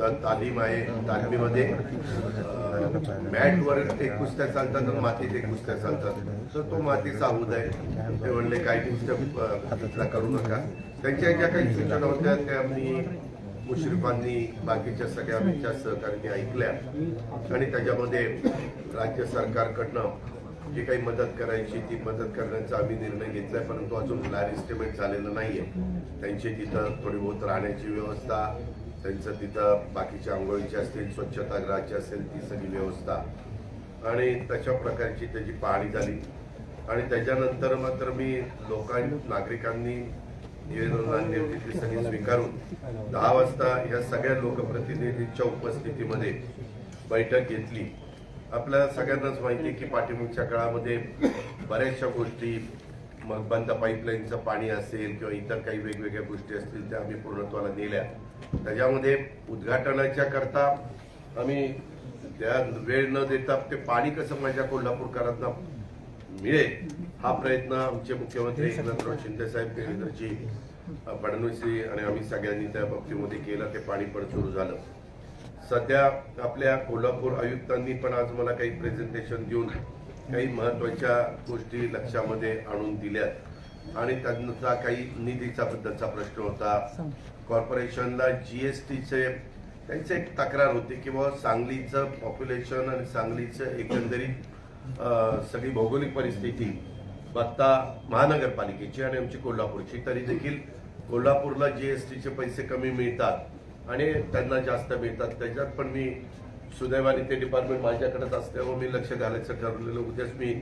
तालीम आहे तालमीमध्ये मॅटवर एक कुस्त्या चालतात आणि मातीत एक कुस्त्या चालतात. तर तो मातीचा हौद आहे. ते म्हणले काही कुस्त्या करू नका. त्यांच्या ज्या काही सूचना होत्या त्या मी मुश्रीफांनी बाकीच्या सगळ्या आमच्या ऐकल्या. आणि त्याच्यामध्ये राज्य सरकारकडनं जी काही मदत करायची ती मदत करण्याचा आम्ही निर्णय घेतलाय परंतु अजून प्लॅन इस्टिमेट झालेलं नाहीये. त्यांची तिथं थोडी बहुत राहण्याची व्यवस्था त्यांचं तिथं बाकीच्या आंघोळीची असतील स्वच्छतागृहाची असेल ती सगळी व्यवस्था. आणि तशा प्रकारची त्याची पाहणी झाली. आणि त्याच्यानंतर मात्र मी लोकांनी नागरिकांनी निवेदनांनी ती सगळी स्वीकारून दहा वाजता या सगळ्या लोकप्रतिनिधींच्या उपस्थितीमध्ये बैठक घेतली. आपल्या सगळ्यांनाच माहिती आहे की पाठिंबाच्या काळामध्ये बऱ्याचशा गोष्टी मग बंद पाईपलाईनचं पाणी असेल किंवा इतर काही वेगवेगळ्या गोष्टी असतील त्या आम्ही पूर्णत्वाला नेल्या. त्याच्यामध्ये उद्घाटनाच्या करता आम्ही त्या वेळ न देता ते पाणी कसं माझ्या कोल्हापूरकरांना मिळेल हा प्रयत्न आमचे मुख्यमंत्री एकनाथराव शिंदेसाहेब साहेब फडणवीसजी आणि आम्ही सगळ्यांनी त्या बाबतीमध्ये केलं ते पाणी पण सुरू झालं. सध्या आपल्या कोल्हापूर आयुक्तांनी पण आज मला काही प्रेझेंटेशन देऊन काही महत्त्वाच्या गोष्टी लक्षामध्ये आणून दिल्यात. आणि त्यांचा काही निधीचा बद्दलचा प्रश्न होता. कॉर्पोरेशनला जीएसटीचे त्यांची एक तक्रार होती की बाबा सांगलीचं पॉप्युलेशन आणि सांगलीचं एकंदरीत सगळी भौगोलिक परिस्थिती बत्ता महानगरपालिकेची आणि आमची कोल्हापूरची तरी देखील कोल्हापूरला जीएसटीचे पैसे कमी मिळतात आणि त्यांना जास्त मिळतात. त्याच्यात पण मी सुदैवाने ते डिपार्टमेंट माझ्याकडेच असल्यामुळे मी लक्ष घालायचं ठरवलेलं. उद्याच मी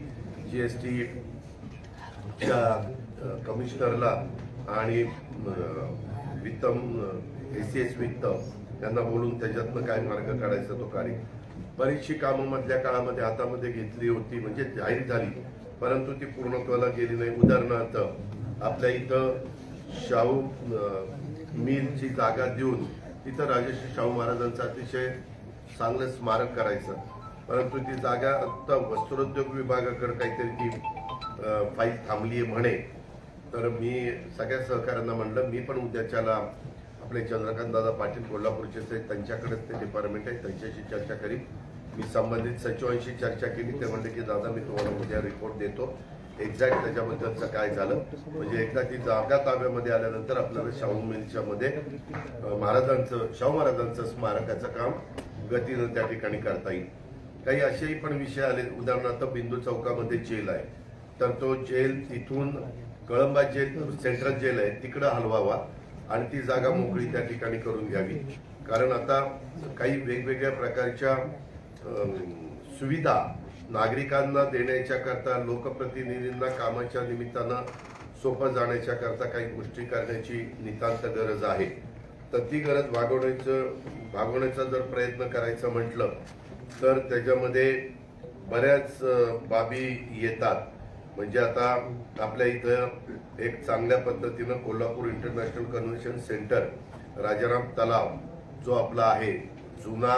जीएसटी कमिशनरला आणि अं, वित्त एसीएस वित्त यांना बोलून त्याच्यातनं काय मार्ग काढायचा तो कार्य. बरीचशी कामं मधल्या काळामध्ये हातामध्ये घेतली होती म्हणजे जाहीर झाली. परंतु ती पूर्णत्वाला गेली नाही. उदाहरणार्थ आपल्या इथं शाहू मिलची जागा देऊन तिथं राजश्री शाहू महाराजांचं अतिशय चांगलं स्मारक करायचं. परंतु ती जागा आता वस्त्रोद्योग विभागाकडे काहीतरी ती फाईल थांबली आहे म्हणे. तर मी सगळ्या सहकाऱ्यांना म्हणलं मी पण उद्याच्याला आपले चंद्रकांत दादा पाटील कोल्हापूरचे आहेत, त्यांच्याकडेच ते डिपार्टमेंट आहे त्यांच्याशी चर्चा करीन. मी संबंधित सचिवांशी चर्चा केली ते म्हणले की दादा मी तुम्हाला उद्या रिपोर्ट देतो. एक्झॅक्ट त्याच्याबद्दलचं काय झालं? म्हणजे एकदा ती जागा ताब्यामध्ये आल्यानंतर आपल्याला शाहू मिलच्या मध्ये महाराजांचं शाहू महाराजांचं स्मारकाचं काम गतीनं त्या ठिकाणी करता येईल. काही असेही पण विषय आले. उदाहरणार्थ बिंदू चौकामध्ये जेल आहे. तर तो जेल तिथून कळंबा जेल सेंट्रल जेल आहे तिकडं हलवावा आणि ती जागा मोकळी त्या ठिकाणी करून घ्यावी. कारण आता काही वेगवेगळ्या प्रकारच्या सुविधा नागरिकांना देण्याच्या करता लोकप्रतिनिधींना कामाच्या निमित्तानं सोपं जाण्याच्या करता काही गोष्टी करण्याची नितांत गरज आहे. तर ती गरज भागवण्याचं भागवण्याचा जर प्रयत्न करायचा म्हटलं तर त्याच्यामध्ये बऱ्याच बाबी येतात. म्हणजे आता आपल्या इथं एक चांगल्या पद्धतीनं Kolhapur international convention centre Rajaram तलाव जो आपला आहे जुना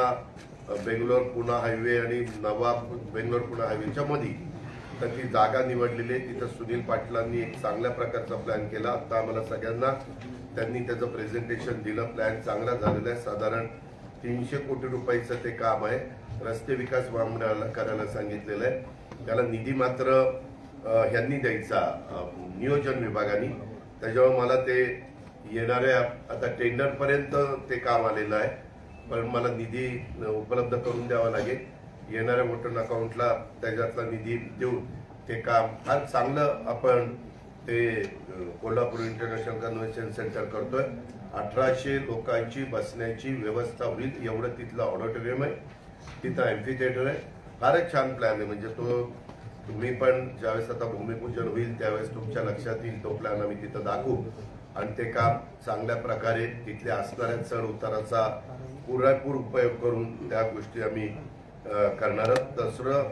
बेंगलोर पुणा हायवे आणि नवा बेंगलोर पुणा हायवेच्या मध्ये तर ती जागा निवडलेली आहे. तिथं सुनील पाटलांनी एक चांगल्या प्रकारचा प्लॅन केला. आता आम्हाला सगळ्यांना त्यांनी त्याचं प्रेझेंटेशन दिलं. प्लॅन चांगला झालेला आहे. साधारण तीनशे कोटी रुपयाचं ते काम आहे. रस्ते विकास महामंडळाला करायला सांगितलेलं आहे. त्याला निधी मात्र ह्यांनी द्यायचा नियोजन विभागाने. त्याच्यामुळे मला ते येणाऱ्या आता टेंडरपर्यंत ते काम आलेलं आहे. पण मला निधी उपलब्ध करून द्यावा लागेल. येणाऱ्या वोटर अकाउंटला त्याच्यातला निधी देऊन ते काम फार चांगलं आपण ते कोल्हापूर इंटरनॅशनल कन्व्हेन्शन सेंटर करतोय. अठराशे लोकांची बसण्याची व्यवस्था होईल एवढं तिथलं ऑडिटोरियम आहे. तिथं एम्फी थिएटर आहे. फारच छान प्लॅन आहे. म्हणजे तो तुम्ही पण ज्यावेळेस आता भूमिपूजन होईल त्यावेळेस तुमच्या लक्षात येईल तो प्लॅन आम्ही तिथं दाखवू. आणि ते काम चांगल्या प्रकारे तिथल्या असणाऱ्या चढ उताराचा पुरेपूर उपयोग करून त्या गोष्टी आम्ही करणार आहोत. दुसरं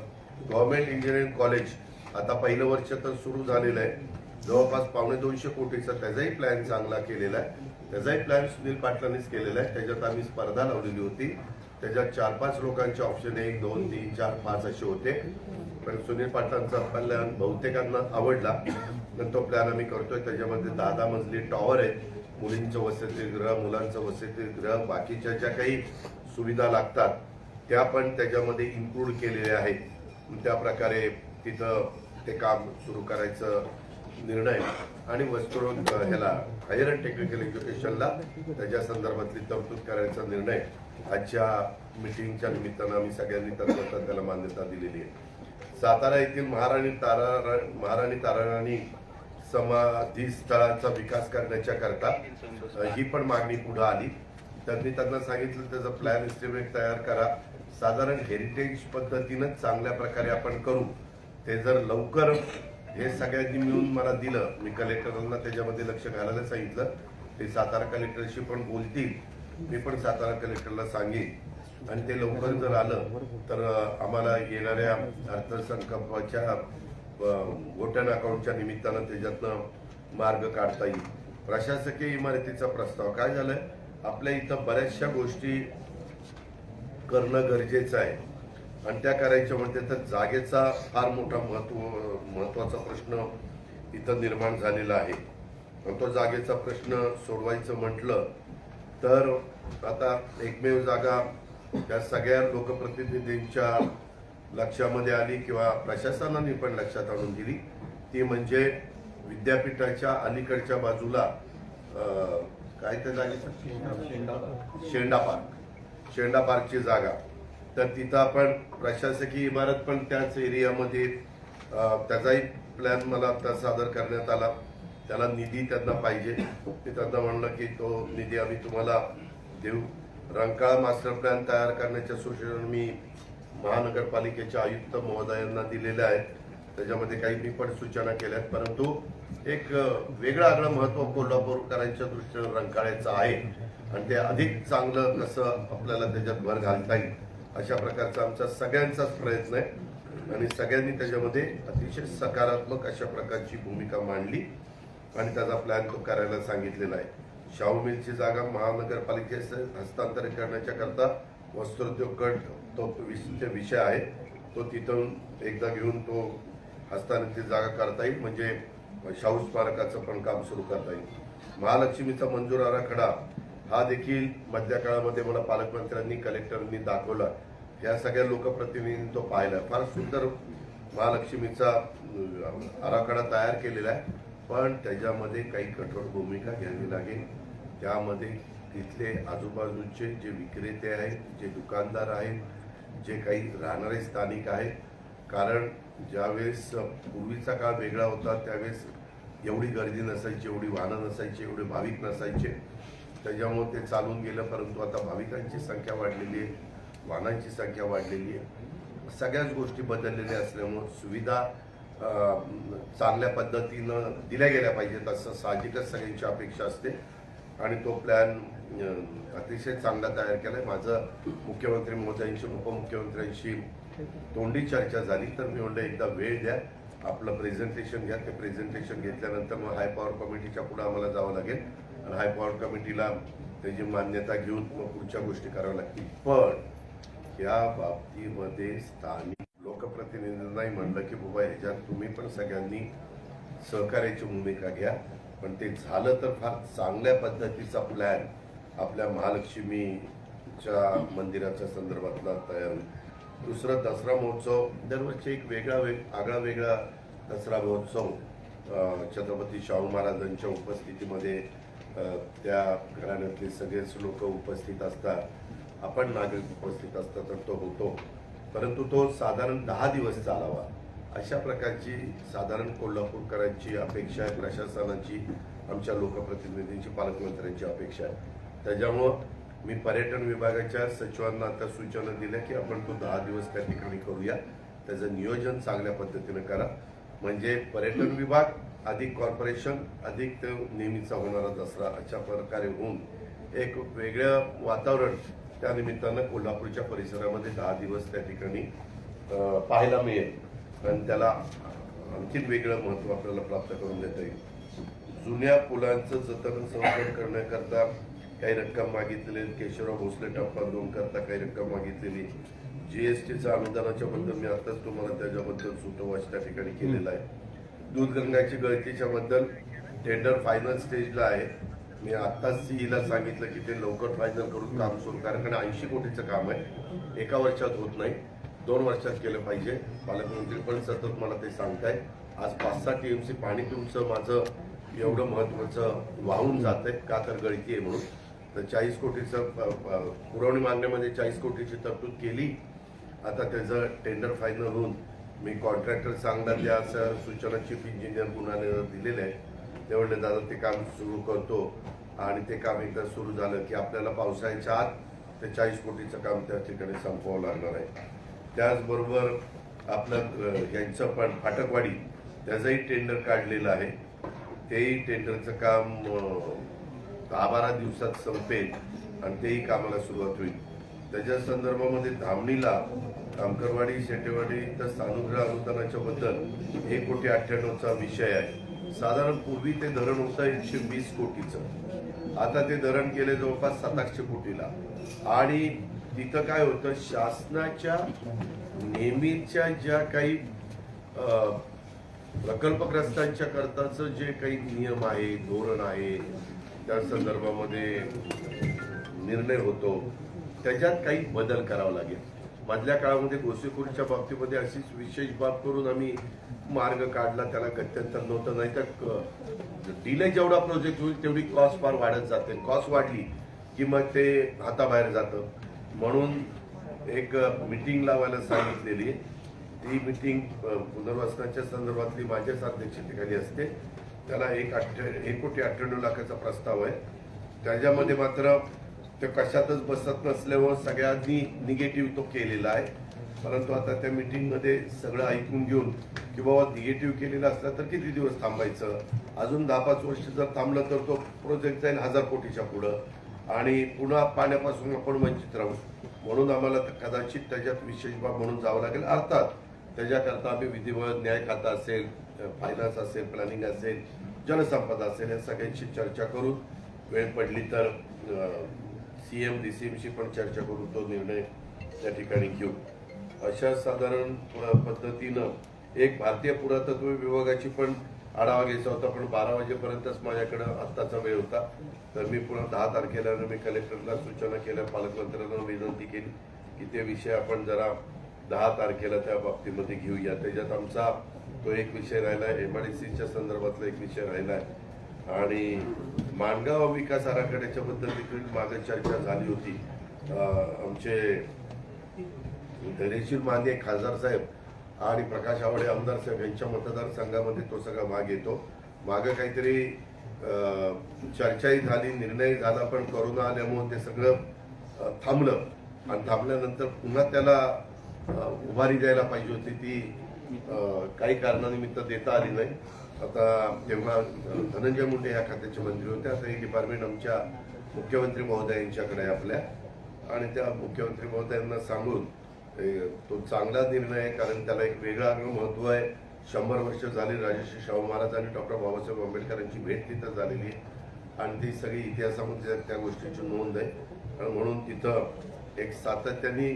गव्हर्नमेंट इंजिनिअरिंग कॉलेज आता पहिलं वर्ष तर सुरू झालेलं आहे. जवळपास पावणे दोनशे कोटीचा त्याचाही प्लॅन चांगला केलेला आहे. त्याचाही प्लॅन सुनील पाटलांनीच केलेला आहे. त्याच्यात आम्ही स्पर्धा लावलेली होती. त्याच्यात चार पाच लोकांचे ऑप्शन एक दोन तीन चार पाच असे होते. पण सुनील पाटलांचा प्लॅन बहुतेकांना आवडला. पण तो प्लॅन आम्ही करतोय. त्याच्यामध्ये दहा दहा मजली टॉवर आहे मुलींचं वसतिगृह मुलांचं वसतिगृह बाकीच्या ज्या काही सुविधा लागतात त्या पण त्याच्यामध्ये इन्क्लूड केलेल्या आहेत. त्या प्रकारे तिथं ते काम सुरू करायचं निर्णय. आणि वस्तू ह्याला हायर अँड टेक्निकल एज्युकेशनला त्याच्या संदर्भातली तरतूद करायचा निर्णय. आजच्या मिटिंगच्या निमित्तानं आम्ही सगळ्यांनी तत्वता त्याला मान्यता दिलेली आहे. सातारा येथील महाराणी तारा महाराणी ताराराणी समाधी स्थळाचा विकास करण्याच्या करता ही पण मागणी पुढे आली. त्यांनी त्यांना सांगितलं त्याचा प्लॅन एस्टिमेट तयार करा. साधारण हेरिटेज पद्धतीनं चांगल्या प्रकारे आपण करू. ते जर लवकर हे सगळ्यांनी मिळून मला दिलं मी कलेक्टरांना त्याच्यामध्ये लक्ष घालायला सांगितलं. ते सातारा कलेक्टरशी पण बोलतील. मी पण सातारा कलेक्टरला सांगेन. आणि ते लवकर जर आलं तर आम्हाला येणाऱ्या अर्थसंकल्पाच्या वोटन अकाउंटच्या निमित्तानं त्याच्यातनं मार्ग काढता येईल. प्रशासकीय इमारतीचा प्रस्ताव काय झालाय? आपल्या इथं बऱ्याचशा गोष्टी करणं गरजेचं आहे. आणि त्या करायच्या म्हणजे तर जागेचा फार मोठा महत्त्व महत्त्वाचा प्रश्न इथं निर्माण झालेला आहे. तो जागेचा प्रश्न सोडवायचं म्हटलं तर आता एकमेव जागा त्या सगळ्या लोकप्रतिनिधींच्या लक्षामध्ये आली किंवा प्रशासनाने पण लक्षात आणून दिली. ती म्हणजे विद्यापीठाच्या अलीकडच्या बाजूला काय त्या जागेचं? शेंडा पार्क. शेंडा पार्कची जागा. तर तिथं आपण प्रशासकीय इमारत पण त्याच एरियामध्ये त्याचाही प्लॅन मला आता सादर करण्यात आला. त्याला निधी त्यांना पाहिजे. मी त्यांना म्हणलं की तो निधी आम्ही तुम्हाला देऊ. रंकाळा मास्टर प्लॅन तयार करण्याच्या सूचना मी महानगरपालिकेच्या आयुक्त महोदयांना दिलेल्या आहेत. त्याच्यामध्ये काही मी पण सूचना केल्यात. परंतु एक वेगळं आगळं महत्त्व कोल्हापूरकरांच्या दृष्टीनं रंकाळ्याचं आहे. आणि ते अधिक चांगलं कसं आपल्याला त्याच्यात भर घालता येईल अशा प्रकारचा आमचा सगळ्यांचाच प्रयत्न आहे. आणि सगळ्यांनी त्याच्यामध्ये अतिशय सकारात्मक अशा प्रकारची भूमिका मांडली. आणि त्याचा प्लॅन तो करायला सांगितलेला आहे. शाहू मिलची जागा महानगरपालिकेस हस्तांतरित करण्याच्या करता वस्त्रोद्योग गट तो विषय आहे. तो तिथून एकदा घेऊन तो हस्तांतरित जागा करता येईल. म्हणजे शाहू स्मारकाचं पण काम सुरू करता येईल. महालक्ष्मीचा मंजूर आराखडा हा देखील मधल्या काळामध्ये मला पालकमंत्र्यांनी कलेक्टरांनी दाखवला. या सगळ्या लोकप्रतिनिधींनी तो पाहिला. फार सुंदर महालक्ष्मीचा आराखडा तयार केलेला आहे. पण त्याच्यामध्ये काही कठोर भूमिका घ्यावी लागेल. त्यामध्ये तिथले आजूबाजूचे जे विक्रेते आहेत जे दुकानदार आहेत जे काही राहणारे स्थानिक आहेत कारण ज्यावेळेस पूर्वीचा काळ वेगळा होता त्यावेळेस एवढी गर्दी नसायची एवढी वाहनं नसायची एवढे भाविक नसायचे. त्याच्यामुळे ते चालून गेलं परंतु आता भाविकांची संख्या वाढलेली आहे वाहनांची संख्या वाढलेली आहे. सगळ्याच गोष्टी बदललेल्या असल्यामुळं सुविधा चांगल्या पद्धतीनं दिल्या गेल्या पाहिजेत असं साहजिकच सगळ्यांची अपेक्षा असते. आणि तो प्लॅन अतिशय चांगला तयार केला आहे माझं मुख्यमंत्री महोदयांशी उपमुख्यमंत्र्यांशी तोंडी चर्चा झाली तर मी म्हणलं एकदा वेळ द्या आपलं प्रेझेंटेशन घ्या. ते प्रेझेंटेशन घेतल्यानंतर मग हाय पॉवर कमिटीच्या पुढे आम्हाला जावं लागेल. आणि हाय पॉवर कमिटीला त्याची मान्यता घेऊन मग पुढच्या गोष्टी कराव्या लागतील. पण या बाबतीमध्ये स्थानिक लोकप्रतिनिधींनाही म्हणलं की बाबा ह्याच्यात तुम्ही पण सगळ्यांनी सहकार्याची भूमिका घ्या. पण ते झालं तर फार चांगल्या पद्धतीचा प्लॅन आपल्या महालक्ष्मीच्या मंदिराच्या संदर्भातला तयार. होईल दसरा महोत्सव दरवर्षी एक वेगळा वेग आगळा वेगळा दसरा महोत्सव छत्रपती शाहू महाराजांच्या उपस्थितीमध्ये त्या घराण्यातले सगळेच लोक उपस्थित असतात. आपण नागरिक उपस्थित असतात तर तो होतो. परंतु तो साधारण दहा दिवस चालावा. अशा प्रकारची साधारण कोल्हापूरकरांची अपेक्षा आहे प्रशासनाची आमच्या लोकप्रतिनिधींची पालकमंत्र्यांची अपेक्षा आहे. त्याच्यामुळं मी पर्यटन विभागाच्या सचिवांना आता सूचना दिल्या की आपण तो दहा दिवस त्या ठिकाणी करूया. त्याचं नियोजन चांगल्या पद्धतीनं करा. म्हणजे पर्यटन विभाग अधिक कॉर्पोरेशन अधिक नेहमीचा होणारा दसरा अशा प्रकारे होऊन एक वेगळं वातावरण त्यानिमित्तानं कोल्हापूरच्या परिसरामध्ये दहा दिवस त्या ठिकाणी पाहायला मिळेल. आणि त्याला आणखीन वेगळं महत्त्व आपल्याला प्राप्त करून देता येईल. जुन्या पुलांचं जतन संवर्धन करण्याकरता काही रक्कम मागितलेली केशवराव भोसले टप्पा दोन करता काही रक्कम मागितलेली. जीएसटीच्या अनुदानाच्या बद्दल मी आताच तुम्हाला त्याच्याबद्दल सुतोवाच त्या ठिकाणी केलेला आहे. दूधगंगाची गळतीच्या बद्दल टेंडर फायनल स्टेजला आहे. मी आत्ताच सीईला सांगितलं की ते लवकर फायनल करून काम सुरू. करा कारण ऐंशी कोटीचं काम आहे. एका वर्षात होत नाही. दोन वर्षात केलं पाहिजे. पालकमंत्री पण सतत मला ते सांगताय. आज पाच सहा टीएमसी पाणी तुमचं माझं एवढं महत्वाचं वाहून जात आहे का तर गळती आहे म्हणून. तर चाळीस कोटीचं पुरवणी मागण्यामध्ये चाळीस कोटीची तरतूद केली. आता त्याचं टेंडर फायनल होऊन मी कॉन्ट्रॅक्टर चांगला द्या असं सूचना चीफ इंजिनियर गुन्हा दिलेलं आहे. ते म्हणले दादा ते काम सुरू करतो आणि ते काम एकदा सुरू झालं की आपल्याला पावसाळ्याच्या आत ते चाळीस कोटीचं काम त्या ठिकाणी संपवावं लागणार आहे. त्याचबरोबर आपलं यांचं पण फाटकवाडी त्याचंही टेंडर काढलेलं आहे. तेही टेंडरचं काम दहा बारा दिवसात संपेल आणि तेही कामाला सुरुवात होईल. त्याच्या संदर्भामध्ये धामणीला कामकरवाडी शेटेवाडी तर सानुग्रह अनुदानाच्या बद्दल एक कोटी अठ्ठ्याण्णवचा विषय आहे. साधारण पूर्वी ते धरण होतं एकशे वीस कोटीचं. आता ते धरण केले जवळपास सातशे कोटीला. आणि तिथं काय होतं शासनाच्या नेहमीच्या ज्या काही प्रकल्पग्रस्तांच्या करताचं जे काही नियम आहे धोरण आहे त्या संदर्भामध्ये निर्णय होतो त्याच्यात काही बदल करावा लागेल. मधल्या काळामध्ये गोसेखोरीच्या बाबतीमध्ये अशीच विशेष बाब करून आम्ही मार्ग काढला त्याला गत्यंतर नव्हतं. नाही तर डिले जेवढा प्रोजेक्ट होईल तेवढी कॉस्ट फार वाढत जाते. कॉस्ट वाढली की मग ते हाताबाहेर जातं. म्हणून एक मिटिंग लावायला सांगितलेली ती मिटिंग पुनर्वसनाच्या संदर्भातली माझ्याच अध्यक्षतेखाली असते. त्याला एक अठ्ठ एक कोटी अठ्ठ्याण्णव लाखाचा प्रस्ताव आहे. त्याच्यामध्ये मात्र ते कशातच बसत नसल्यावर सगळ्यांनी निगेटिव्ह तो केलेला आहे. परंतु आता त्या मीटिंगमध्ये सगळं ऐकून घेऊन की बाबा निगेटिव्ह केलेला असला तर किती दिवस थांबायचं? अजून दहा पाच वर्ष जर थांबलं तर तो प्रोजेक्ट जाईल हजार कोटीच्या पुढं. आणि पुन्हा पाण्यापासून आपण वंचित राहू. म्हणून आम्हाला तर कदाचित त्याच्यात विशेष बाब म्हणून जावं लागेल. अर्थात त्याच्याकरता आम्ही विधिवळ न्याय खाता असेल फायनान्स असेल प्लॅनिंग असेल जलसंपदा असेल या सगळ्यांशी चर्चा करून वेळ पडली तर सी एम डी सी एमशी पण चर्चा करून तो निर्णय त्या ठिकाणी घेऊ. अशा साधारण पद्धतीनं एक भारतीय पुरातत्व विभागाची पण आढावा घ्यायचा होता पण बारा वाजेपर्यंतच माझ्याकडं आत्ताचा वेळ होता. तर मी पुन्हा दहा तारखेला मी कलेक्टरला सूचना केल्या पालकमंत्र्यांना विनंती केली की ते विषय आपण जरा दहा तारखेला त्या बाबतीमध्ये घेऊया. त्याच्यात आमचा तो एक विषय राहिला आहे एम आय डी सीच्या संदर्भातला एक विषय राहिला आहे. आणि माणगाव विकास आराखड्याच्या बद्दल देखील मागे चर्चा झाली होती. आमचे धैर्यशील माने खासदार साहेब आणि प्रकाश आवडे आमदार साहेब यांच्या मतदारसंघामध्ये तो सगळा भाग येतो मागं काहीतरी चर्चाही झाली निर्णय झाला पण कोरोना आल्यामुळे ते सगळं थांबलं. आणि थांबल्यानंतर पुन्हा त्याला उभारी द्यायला पाहिजे होती ती काही कारणानिमित्त देता आली नाही. आता जेव्हा धनंजय मुंडे ह्या खात्याचे मंत्री होते आता हे डिपार्टमेंट आमच्या मुख्यमंत्री महोदयांच्याकडे आपल्या. आणि त्या मुख्यमंत्री महोदयांना सांगून तो चांगला निर्णय आहे कारण त्याला एक वेगळं महत्त्व महत्त्व आहे. शंभर वर्ष झाली राजश्री शाहू महाराज आणि डॉक्टर बाबासाहेब आंबेडकरांची भेट तिथं झालेली आहे. आणि ती सगळी इतिहासामध्ये त्या गोष्टीची नोंद आहे. आणि म्हणून तिथं एक सातत्याने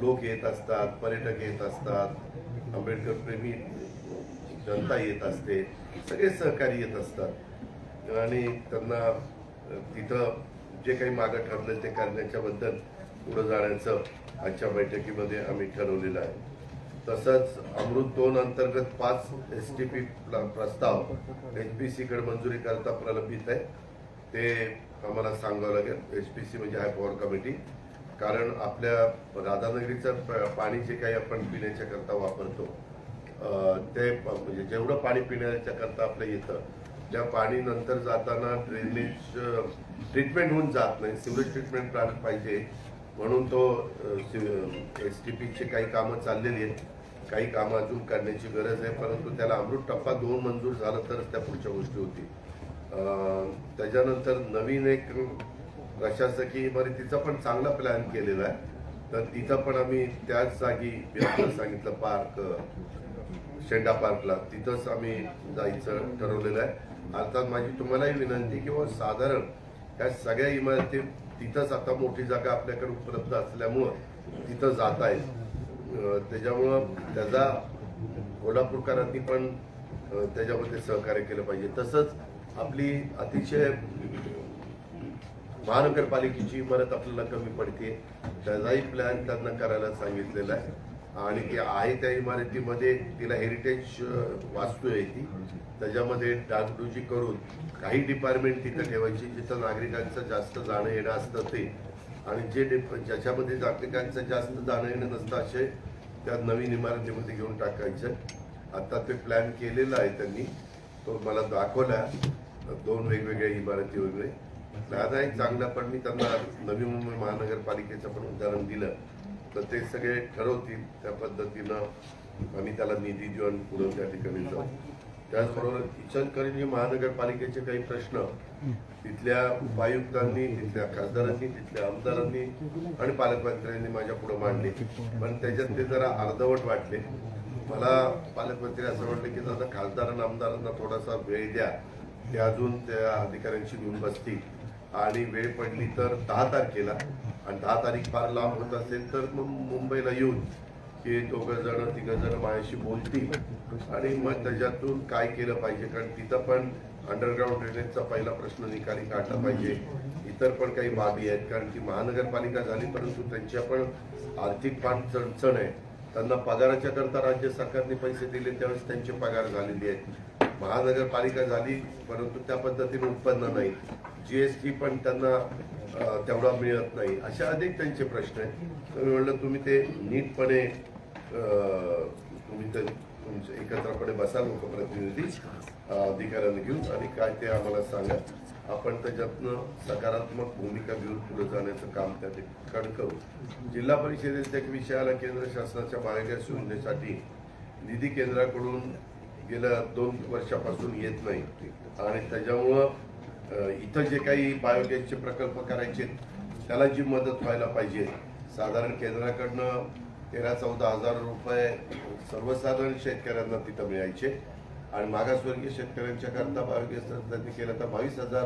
लोक येत असतात पर्यटक येत असतात. आंबेडकर प्रेमी जनता येत असते सगळे सहकारी येत असतात. आणि त्यांना तिथं जे काही मागं ठरलं ते करण्याच्याबद्दल पुढे जाण्याचं आजच्या बैठकीमध्ये आम्ही ठरवलेलं आहे. तसंच अमृत दोन अंतर्गत पाच एस टी पी प्रस्ताव एच पी सीकडे मंजुरी करता प्रलंबित आहे. ते आम्हाला सांगावं लागेल. एच पी सी म्हणजे हाय पॉवर कमिटी कारण आपल्या राधानगरीचं प- पाणी जे काही आपण पिण्याच्या करता वापरतो ते म्हणजे जेवढं पाणी पिण्याच्या करता आपलं येतं त्या पाणी नंतर जाताना ड्रेनेज ट्रीटमेंट होऊन जात नाही. सिवरेज ट्रीटमेंट प्लांट पाहिजे. म्हणून तो एस टी पीची काही कामं चाललेली आहेत. काही कामं अजून करण्याची गरज आहे. परंतु त्याला अमृत टप्पा दोन मंजूर झालं तरच त्या पुढच्या गोष्टी होती. त्याच्यानंतर नवीन एक प्रशासकीय इमारतीचा पण चांगला प्लॅन केलेला आहे. तर तिथं पण आम्ही त्याच जागी सांगितलं पार्क शेंडा पार्कला. तिथंच आम्ही जायचं ठरवलेलं आहे. अर्थात माझी तुम्हालाही विनंती किंवा साधारण ह्या सगळ्या इमारती तिथंच आता मोठी जागा आपल्याकडे उपलब्ध असल्यामुळं तिथं जात आहे त्याच्यामुळं त्याचा कोल्हापूरकरांनी पण त्याच्यामध्ये सहकार्य केलं पाहिजे. तसंच आपली अतिशय महानगरपालिकेची इमारत आपल्याला कमी पडते. त्याचाही प्लॅन त्यांना करायला सांगितलेला आहे. आणि ती आहे त्या इमारतीमध्ये तिला हेरिटेज वास्तू आहे ती. त्याच्यामध्ये डागडुजी करून काही डिपार्टमेंट तिथं ठेवायची जिथं नागरिकांचं जास्त जाणं येणं असतं ते. आणि जे डिप ज्याच्यामध्ये नागरिकांचं जास्त जाणं येणं नसतं असे त्या नवीन इमारतीमध्ये घेऊन टाकायचं. आता ते प्लॅन केलेला आहे त्यांनी. तो मला दाखवला दोन वेगवेगळ्या इमारती वगैरे. प्लॅन आहे चांगला पण मी त्यांना नवी मुंबई महानगरपालिकेचं पण उदाहरण दिलं. तर ते सगळे ठरवतील त्या पद्धतीनं आम्ही त्याला निधी जीवन आणि पुढे त्या ठिकाणी जाऊ. त्याचबरोबर इचलकरंजी महानगरपालिकेचे काही प्रश्न तिथल्या उपायुक्तांनी तिथल्या खासदारांनी तिथल्या आमदारांनी आणि पालकमंत्र्यांनी माझ्या पुढे मांडले. पण त्याच्यात ते जरा अर्धवट वाटले. मला पालकमंत्री असं वाटलं की दादा खासदारांना आमदारांना थोडासा वेळ द्या. ते अजून त्या अधिकाऱ्यांशी घेऊन बसतील. आणि वेळ पडली तर दहा तारखेला आणि दहा तारीख फार लांब होत असेल तर मग मुंबईला येऊन की दोघं जण तिघं जण माझ्याशी बोलतील. आणि मग त्याच्यातून काय केलं पाहिजे? कारण तिथं पण अंडरग्राऊंड ड्रेनेजचा पहिला प्रश्न निकाली काढला पाहिजे. इतर पण काही बाबी आहेत. कारण की महानगरपालिका झाली परंतु त्यांच्या पण आर्थिक फार चणचण आहे. त्यांना पगाराच्या करता राज्य सरकारने पैसे दिले त्यावेळेस त्यांचे पगार झालेले आहेत. महानगरपालिका झाली परंतु त्या पद्धतीने उत्पन्न नाही. जीएसटी पण त्यांना तेवढा मिळत नाही. अशा अनेक त्यांचे प्रश्न आहेत. तर मी म्हणलं तुम्ही ते नीटपणे तुम्ही ते तुमचे एकत्रपणे बसा लोकप्रतिनिधी अधिकाऱ्यांना घेऊन आणि काय ते आम्हाला सांगा. आपण त्याच्यातनं सकारात्मक भूमिका घेऊन पुढे जाण्याचं काम त्या ठिकाणी करू. जिल्हा परिषदेच्या एक विषयाला केंद्र शासनाच्या बायोगॅस योजनेसाठी निधी केंद्राकडून गेल्या दोन वर्षापासून येत नाही. आणि त्याच्यामुळं इथं जे काही बायोगॅसचे प्रकल्प करायचे त्याला जी मदत व्हायला पाहिजे साधारण केंद्राकडनं तेरा चौदा हजार रुपये सर्वसाधारण शेतकऱ्यांना तिथं मिळायचे. आणि मागासवर्गीय शेतकऱ्यांच्या करता बायोगॅस त्यांनी केलं तर बावीस हजार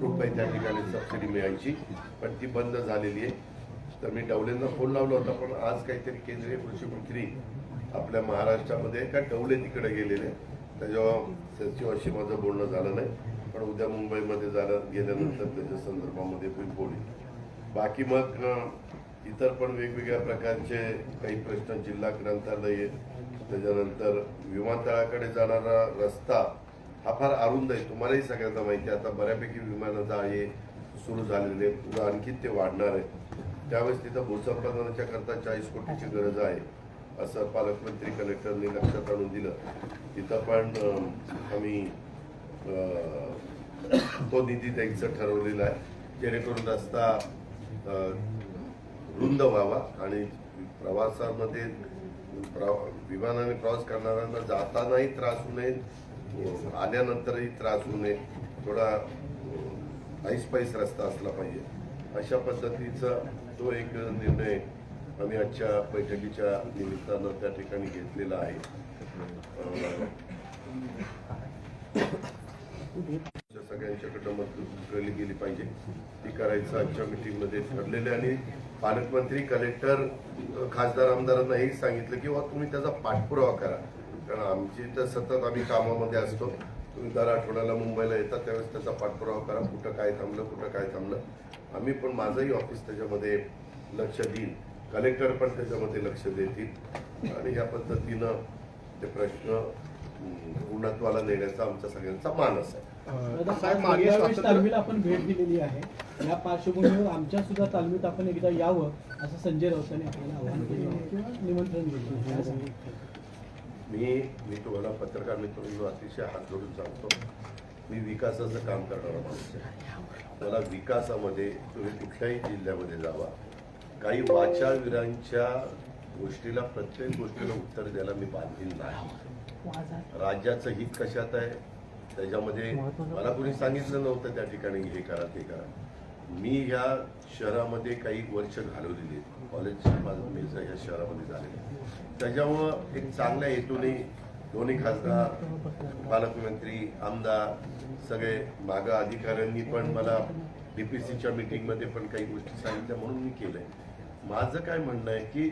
रुपये त्या ठिकाणी सबसिडी मिळायची. पण ती बंद झालेली आहे. तर मी डवलेंना फोन लावला होता पण आज काहीतरी केंद्रीय कृषी मंत्री आपल्या महाराष्ट्रामध्ये का डवले तिकडे गेलेले. त्याच्यावर सचिवाशी माझं बोलणं झालं नाही. पण उद्या मुंबईमध्ये झालं गेल्यानंतर त्याच्या संदर्भामध्ये मी बोलेन बाकी मग इतर पण वेगवेगळ्या प्रकारचे काही प्रश्न जिल्हा ग्रंथालय त्याच्यानंतर विमानतळाकडे जाणारा रस्ता हा फार अरुंद आहे. तुम्हालाही सगळ्यांना माहिती आहे आता बऱ्यापैकी विमानाचा जाळे सुरू झालेले आहेत. आणखी ते वाढणार आहे त्यावेळेस तिथं भूसंपादनाच्या करता चाळीस कोटीची गरज आहे असं पालकमंत्री कलेक्टरने लक्षात आणून दिलं. तिथं पण आम्ही तो निधी द्यायचं ठरवलेला आहे. जेणेकरून रस्ता रुंद व्हावा आणि प्रवासामध्ये विमानाने प्रवास करणाऱ्यांना जातानाही त्रास होऊ नये आल्यानंतरही त्रास होऊ नये. थोडा ऐसपैस रस्ता असला पाहिजे. अशा पद्धतीचा तो एक निर्णय आम्ही आजच्या बैठकीच्या निमित्तानं त्या ठिकाणी घेतलेला आहे. सगळ्यांच्याकडनं मदत केली गेली पाहिजे. ती करायचं आजच्या मिटिंगमध्ये ठरलेलं आहे. आणि पालकमंत्री कलेक्टर खासदार आमदारांना हेही सांगितलं की बा तुम्ही त्याचा पाठपुरावा करा. कारण आमची तर सतत आम्ही कामामध्ये असतो. तुम्ही दर आठवड्याला मुंबईला येतात त्यावेळेस त्याचा पाठपुरावा करा. कुठं काय थांबलं कुठं काय थांबलं. आम्ही पण माझंही ऑफिस त्याच्यामध्ये लक्ष देईल. कलेक्टर पण त्याच्यामध्ये लक्ष देतील. आणि या पद्धतीनं ते प्रश्न पूर्णत्वाला नेण्याचा आमचा सगळ्यांचा मानस आहे. तालमीला आपण भेट दिलेली आहे. या पार्श्वभूमीवर आमच्या सुद्धा तालमीत आपण एकदा यावं असं संजय राऊतांनी आपल्याला आवाहन केलं. निमंत्रण दिलं? मी मी तुम्हाला पत्रकार मित्रांनो अतिशय हात जोडून सांगतो. मी विकासाचं काम करणारा माणूस आहे. मला विकासामध्ये तुम्ही कुठल्याही जिल्ह्यामध्ये जावा. काही वाचावीरांच्या गोष्टीला प्रत्येक गोष्टीला उत्तर द्यायला मी बांधील नाही. राज्याचं हित कशात आहे? त्याच्यामध्ये मला कोणी सांगितलं नव्हतं त्या ठिकाणी हे करा ते करा. मी ह्या शहरामध्ये काही वर्ष घालवलेली आहेत. कॉलेज माझं मी ह्या शहरामध्ये झालेलं त्याच्यामुळं एक चांगल्या हेतूने दोन्ही खासदार पालकमंत्री आमदार सगळे मागा अधिकाऱ्यांनी पण मला डीपीसीच्या मीटिंगमध्ये पण काही गोष्टी सांगितल्या म्हणून मी केलंय. माझं काय म्हणणं आहे की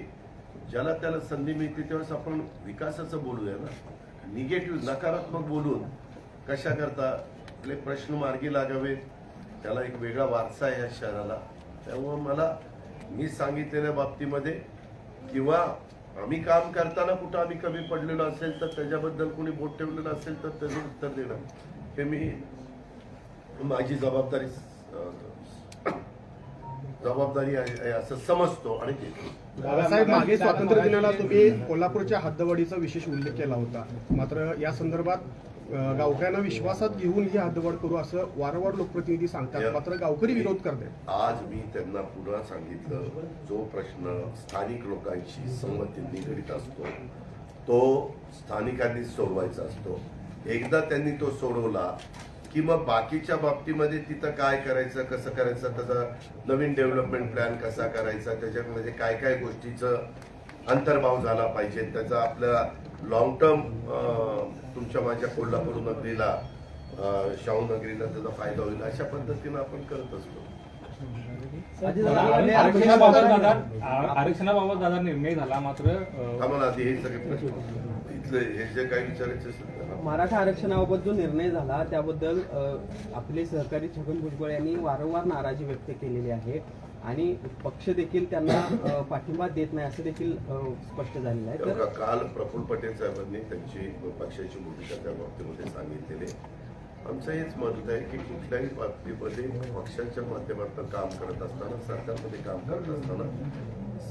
ज्याला त्याला संधी मिळते त्यावेळेस आपण विकासाचं बोलूया ना. निगेटिव्ह नकारात्मक बोलून कशा करता आपले प्रश्न मार्गी लागावेत त्याला एक वेगळा वारसा आहे या शहराला. त्यामुळं मला मी सांगितलेल्या बाबतीमध्ये किंवा आम्ही काम करताना कुठं आम्ही कमी पडलेलो असेल तर त्याच्याबद्दल कोणी बोट ठेवलेलं असेल तर त्याचं उत्तर देणं. हे मी माझी जबाबदारी जबाबदारी आहे असं समजतो आणि घेतो मागे स्वातंत्र्य दिनाला तुम्ही कोल्हापूरच्या हद्दवाढीचा विशेष उल्लेख केला होता. मात्र या संदर्भात गावकऱ्यांना विश्वासात घेऊन ही हद्दवाढ करू असं वारंवार लोकप्रतिनिधी सांगतात. मात्र गावकरी विरोध करतात आज मी त्यांना पुन्हा सांगितलं जो प्रश्न स्थानिक लोकांशी संमती निगडीत असतो तो स्थानिकांनी सोडवायचा असतो. एकदा त्यांनी तो सोडवला की मग बाकीच्या बाबतीमध्ये तिथं काय करायचं कसं करायचं त्याचा नवीन डेव्हलपमेंट प्लॅन कसा करायचा त्याच्यामध्ये काय काय गोष्टीचं अंतर्भाव झाला पाहिजे. त्याचा आपल्या लॉंग टर्म तुमच्या माझ्या कोल्हापूर नगरीला शाहू नगरीला त्याचा फायदा होईल अशा पद्धतीनं आपण करत असतो. आरक्षणाबाबत दादा निर्णय झाला मात्र आम्हाला आधी हे सगळे प्रश्न. इथले हे जे काही विचारायचे असेल मराठा आरक्षणाबाबत जो निर्णय झाला त्याबद्दल आपले सहकारी छगन भुजबळ यांनी वारंवार नाराजी व्यक्त केलेली आहे. आणि पक्ष देखील त्यांना पाठिंबा देत नाही असं देखील स्पष्ट झालेलं आहे. तर काल प्रफुल्ल पटेल साहेबांनी त्यांची पक्षाची भूमिका त्या बाबतीमध्ये सांगितलेली आमचं हेच मत आहे की कुठल्याही बाबतीमध्ये पक्षाच्या माध्यमातून काम करत असताना सरकारमध्ये काम करत असताना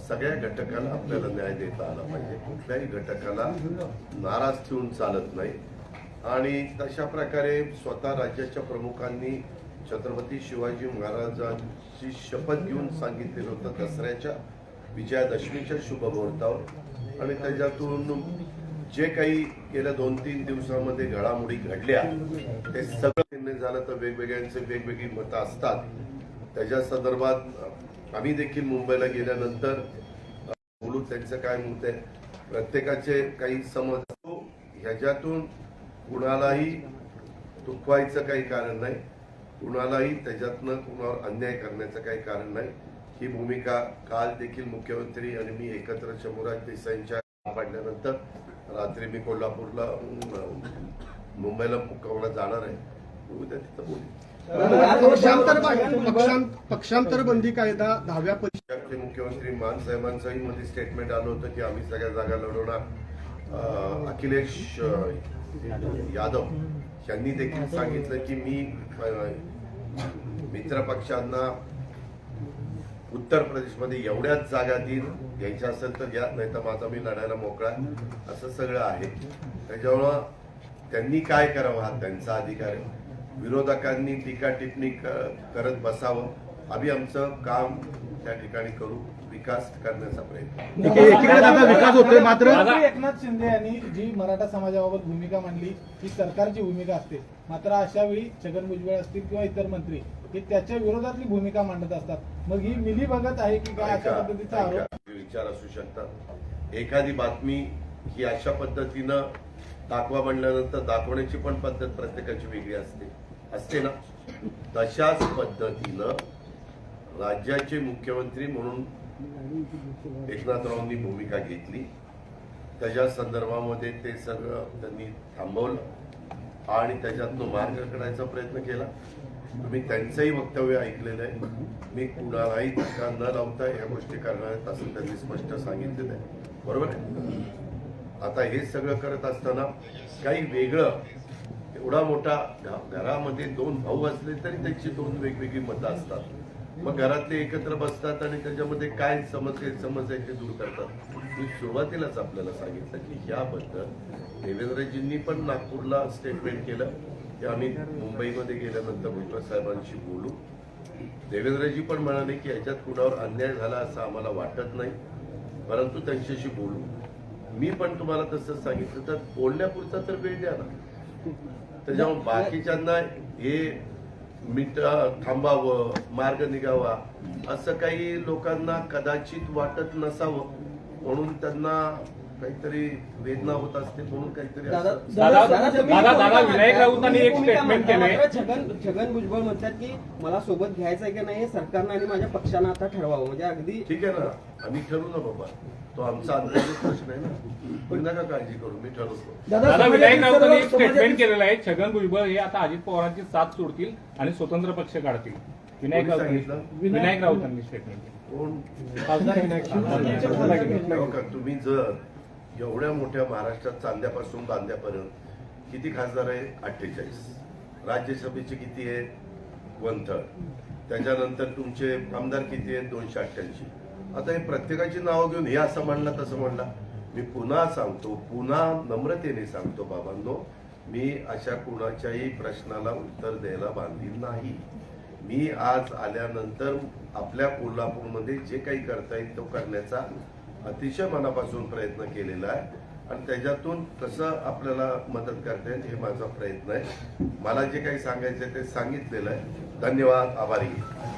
सगळ्या घटकाला आपल्याला न्याय देता आला पाहिजे. कुठल्याही घटकाला नाराज ठेवून चालत नाही. आणि तशा प्रकारे स्वतः राज्याच्या प्रमुखांनी छत्रपती शिवाजी महाराजांची शपथ घेऊन सांगितलेलं होतं दसऱ्याच्या विजयादशमीच्या शुभ मुहूर्तावर आणि त्याच्यातून जे काही गेल्या दोन तीन दिवसामध्ये घडामोडी घडल्या ते सगळं निर्णय झालं तर वेगवेगळ्यांचे वेगवेगळी मतं असतात. त्याच्या संदर्भात आम्ही देखील मुंबईला गेल्यानंतर बोलू त्यांचं काय मत आहे. प्रत्येकाचे काही समज ह्याच्यातून कुणालाही दुखवायचं काही कारण नाही. कुणालाही त्याच्यातनं कुणावर अन्याय करण्याचं काही कारण नाही. ही भूमिका काल देखील मुख्यमंत्री आणि मी एकत्र शंभूराज देसाईंच्या पाडल्यानंतर रात्री मी कोल्हापूरला मुंबईला मुक्कामाला जाणार आहे. उद्या तिथं बोलू पक्षांतर पक्षां- पक्षांतर बंदी कायदा दहाव्या पंजाबचे मुख्यमंत्री मान साहेबांचंही मध्ये स्टेटमेंट आलं होतं की आम्ही सगळ्या जागा लढवणार. अखिलेश यादव यांनी देखील सांगितलं की मी मित्र पक्षांना उत्तर प्रदेशमध्ये एवढ्याच जागा देईल घ्यायच्या असेल तर घ्या नाही तर माझा मी लढायला मोकळा असं सगळं आहे. त्याच्यामुळं त्यांनी काय करावं हा त्यांचा अधिकार आहे. विरोधकांनी टीका टिप्पणी क- करत बसावं. आम्ही आमचं काम त्या ठिकाणी करू. विकास करण्याचा प्रयत्न. एकीकडे दादा विकास होतोय मात्र. एकनाथ शिंदे यांनी जी मराठा समाजाबाबत भूमिका मांडली ही सरकारची भूमिका असते. मात्र अशा वेळी छगन भुजबळ असतील किंवा इतर मंत्री हे त्याच्या विरोधातली भूमिका मांडत असतात. मग ही मिली बघत आहे की काय अशा पद्धतीचा. आरोप? विचार असू शकतात. एखादी बातमी ही अशा पद्धतीनं दाखवा म्हणल्यानंतर दाखवण्याची पण पद्धत प्रत्येकाची वेगळी असते. असते ना? तशाच पद्धतीनं राज्याचे मुख्यमंत्री म्हणून एकनाथरावांनी भूमिका घेतली. त्याच्या संदर्भामध्ये ते सगळं त्यांनी थांबवलं आणि त्याच्यातनं मार्ग काढायचा प्रयत्न केला. तुम्ही त्यांचंही वक्तव्य ऐकलेलं आहे. मी कुणालाही धक्का न लावता या गोष्टी करणार आहेत असं त्यांनी स्पष्ट सांगितलेलं आहे. बरोबर आहे? आता हे सगळं करत असताना काही वेगळं एवढा मोठा घरामध्ये दोन भाऊ असले तरी त्यांची दोन वेगवेगळी मतं असतात. मग घरातले एकत्र बसतात आणि त्याच्यामध्ये काय आहे ते दूर करतात? मी सुरुवातीलाच आपल्याला सांगितलं की याबद्दल देवेंद्रजींनी पण नागपूरला स्टेटमेंट केलं. की आम्ही मुंबईमध्ये गेल्यानंतर भुजबळ साहेबांशी बोलू. देवेंद्रजी पण म्हणाले की याच्यात कुणावर अन्याय झाला असं आम्हाला वाटत नाही. परंतु त्यांच्याशी बोलू. मी पण तुम्हाला तसंच सांगितलं. तर बोलण्यापुरता तर वेळ द्या ना. त्याच्यामुळे बाकीच्यांना हे मिट थांबावं मार्ग निघावा असं काही लोकांना कदाचित वाटत नसावं. म्हणून त्यांना काहीतरी वेदना होत असते म्हणून काहीतरी. मात्र छगन छगन भुजबळ म्हणतात की मला सोबत घ्यायचंय की नाही हे सरकारनं आणि माझ्या पक्षानं आता ठरवावं. म्हणजे अगदी ठीक आहे ना. आम्ही ठरवू ना बाबा. तो आमचा अंतर्गत प्रश्न आहे ना. तुम्ही नका काळजी करू मी ठरवतो. दादा विनायक राऊतांनी एक स्टेटमेंट केलेलं आहे. छगन भुजबळ हे आता अजित पवारांची साथ सोडतील आणि स्वतंत्र पक्ष काढतील. विनायक कोणी राऊतांनी सांगितलं? विनायक राऊतांनी स्टेटमेंट केलं कोण? खासदार विनायक का, तुम्ही जर एवढ्या मोठ्या महाराष्ट्रात चांद्यापासून बांद्यापर्यंत किती खासदार आहे? अठ्ठेचाळीस. राज्यसभेचे किती आहे? वनथळ त्याच्यानंतर तुमचे आमदार किती आहेत? दोनशे अठ्ठ्याऐंशी. आता हे प्रत्येकाची नावं घेऊन हे असं म्हणलं तसं म्हणला. मी पुन्हा सांगतो पुन्हा नम्रतेने सांगतो बाबांनो मी अशा कुणाच्याही प्रश्नाला उत्तर द्यायला बांधील नाही. मी आज आल्यानंतर आपल्या कोल्हापूरमध्ये जे काही करता येईल तो करण्याचा अतिशय मनापासून प्रयत्न केलेला आहे. आणि त्याच्यातून कसं आपल्याला मदत करता येईल हे माझा प्रयत्न आहे. मला जे काही सांगायचं आहे ते सांगितलेलं आहे. धन्यवाद. आभारी